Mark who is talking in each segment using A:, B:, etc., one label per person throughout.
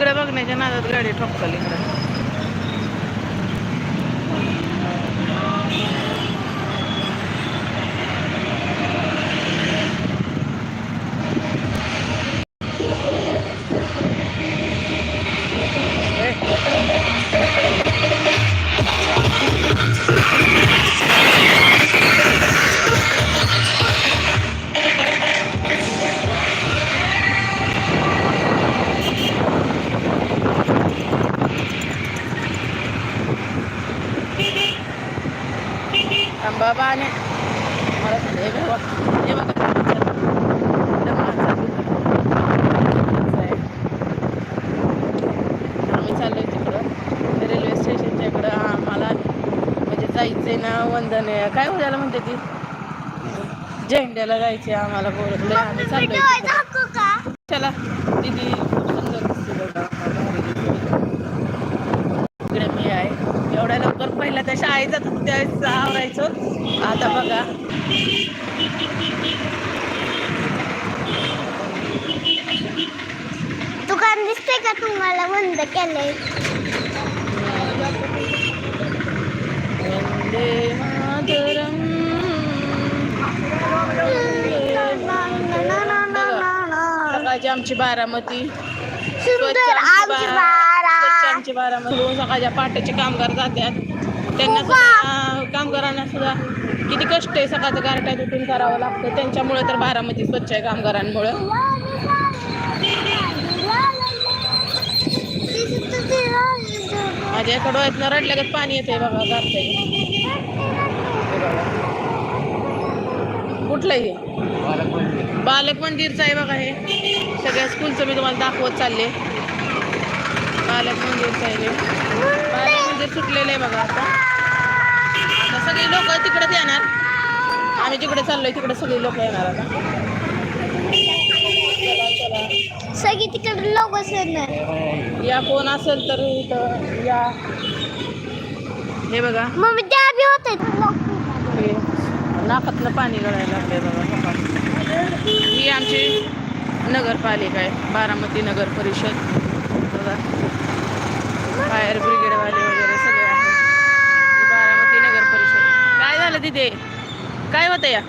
A: इकडे बघण्याच्या नादात गाडी ठोकताल इकडे. पाणी मला सांगा, हे बघा हे बघा आहे. आम्ही चाललोय तिकडं रेल्वे स्टेशनच्या इकडं. आम्हाला म्हणजे जायचंय ना वंदन. काय उद्याला म्हणते ती? झेंड्याला जायचे आम्हाला बोलवलं आम्ही चाललोय. चला दीदी सुंदर दिसते बघा भारी दिसते. इकडे मी आहे एवढ्या लवकर पहिला त्या शाळेत जात होतो त्यावेळेस आवरायचो. आता बघा.
B: दुकान दिसते का तुम्हाला? बंद केलंय.
A: सकाळची आमची बारामती.
B: सुंदर आमची
A: बारामती. सकाळच्या पहाटेचे कामगार जातात त्यांना सुद्धा कामगारांना सुद्धा किती कष्ट आहे सकाळचं गारट्यात उठून करावं लागतं. त्यांच्यामुळे तर बारामती स्वच्छ आहे कामगारांमुळं. माझ्या एका डोळ्यातनं रडल्यागत पाणी येते बघा गारठ्यात कुठलं हे? बालक मंदिरचं आहे बघा हे. सगळ्या स्कूलचं मी तुम्हाला दाखवत चालले. बालक मंदिरचं आहे हे. बालक मंदिर सुटलेलं आहे बघा आता. सगळी लोक तिकडेच येणार. आम्ही जिकडे चाललोय तिकडे सगळी लोक येणार आता.
B: सगळी तिकडे लोक असणार
A: या कोण असेल तर इथं या. हे बघा.
B: मम्मी त्या बी होते
A: नाकातनं पाणी गळायला लागलंय बघा. ही आमची नगरपालिका आहे बारामती नगर परिषद. बघा. फायर ब्रिगेडवाले वगैरे सगळे आहेत ही बारामती नगर परिषद काय झालं तिथे काय होतं या?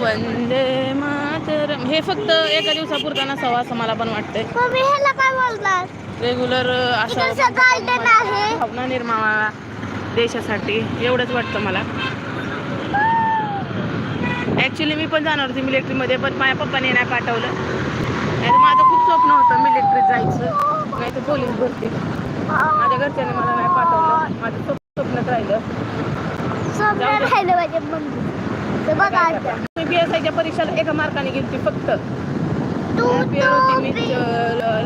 A: वंदे मातरम. हे फक्त एका दिवसापुरता नसावं असं मला पण वाटतंय. रेग्युलर भावना निर्माण देशासाठी. एवढंच वाटतं मला. ॲक्च्युली मी पण जाणार होती मिलिटरीमध्ये पण माझ्या पप्पाने नाही पाठवलं. नाही तर माझं खूप स्वप्न होतं मिलिटरीत जायचं. नाही तर पोलीस भरती. माझ्या घरच्यांनी मला नाही पाठवलं. माझं स्वप्न स्वप्नच राहिलं.
B: समजा राहिलं पाहिजे मम्मी तर बघा आता.
A: मी बी एस आयच्या परीक्षेला एका मार्काने गेली फक्त.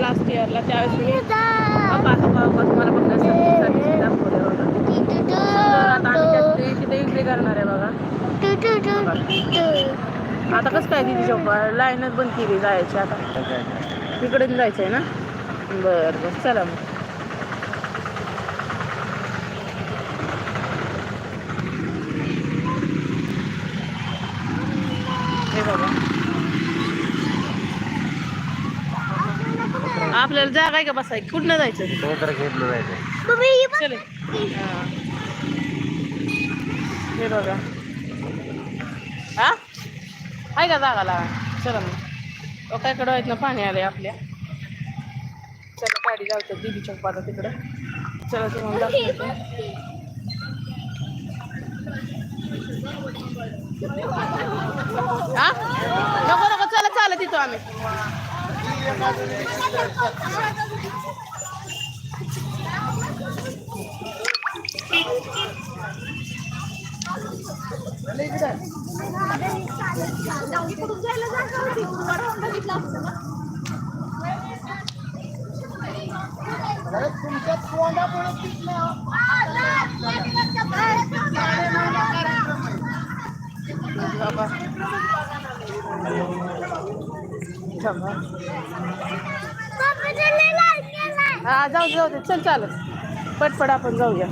A: लास्ट इयरला त्यावेळेस मी दाखवलं
B: टू.
A: त्यात तिथे एंट्री करणार आहे बघा. आता कसं काय दिदी चौपा लाईनच बंद केली जायची आता. तिकडे जायचं आहे ना? बरं बरं. चला मग हे बघा आपल्याला जागा आहे का बसाय कुठनं जायचं?
C: घेतलं जायचं.
B: मम्मी ही बघ.
A: चले. हा. बघा. आहे का जागाला? चला मग. ओ काय कडं आहेत ना पाणी आलंय आपल्या. चला गाडी लावतात दिदी चौक आता तिकडं. चला तुम्हाला हा? नको नको चला चालत तिथं आम्ही. तुमच्या थांबा.
B: मम्मी केलाय.
A: हा जाऊ जाऊ दे. चल चालत. पटपट आपण जाऊया.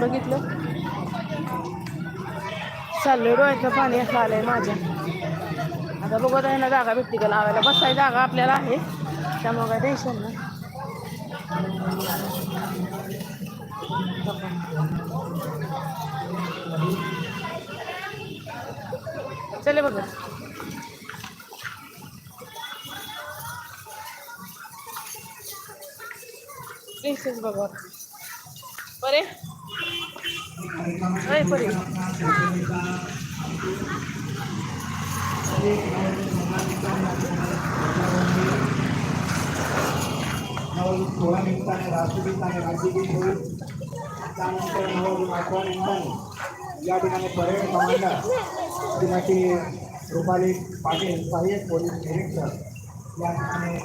A: बघितलं? चाललोय डोळ्याचं पाणी असं आलंय माझ्या. आता बघत आहे ना जागा भेटते का लावायला. बसाय जागा आपल्याला आहे. त्यामुळे काय टेन्शन नाही. चले बघ. प्रिन्सेस बघा बरे? अय परे
D: सोळा निमित्ताने राष्ट्रगीत राज्यगीत होईल त्यानंतर नवोदित अठरा निमित्ताने या ठिकाणी परेड कमांडर श्रीमती रुपाली पाटील सहाय्यक पोलीस निरीक्षक या ठिकाणी